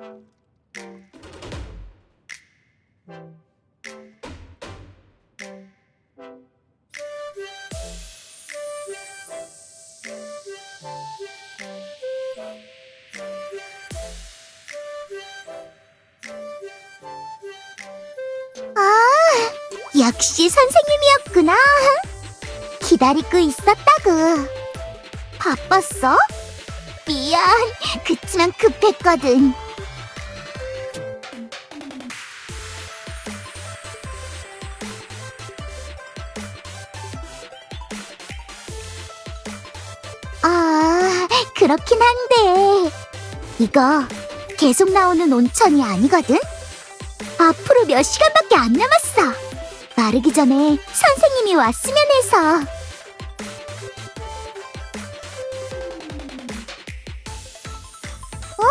아, 역시 선생님이었구나. 기다리고 있었다고. 바빴어? 미안. 그치만 급했거든. 그렇긴 한데. 이거 계속 나오는 온천이 아니거든? 앞으로 몇 시간밖에 안 남았어. 마르기 전에 선생님이 왔으면 해서. 어?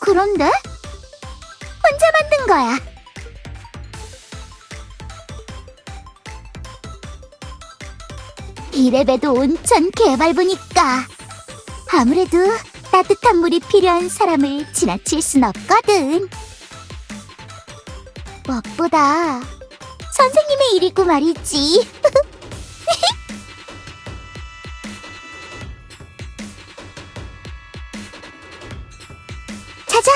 그런데? 혼자 만든 거야. 이래봬도 온천 개발부니까 아무래도 따뜻한 물이 필요한 사람을 지나칠 순 없거든. 무엇보다 선생님의 일이고 말이지. 자자,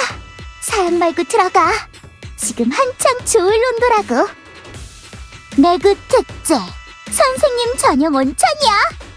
사양 말고 들어가. 지금 한창 좋을 온도라고. 내그 특제, 선생님 전용 온천이야.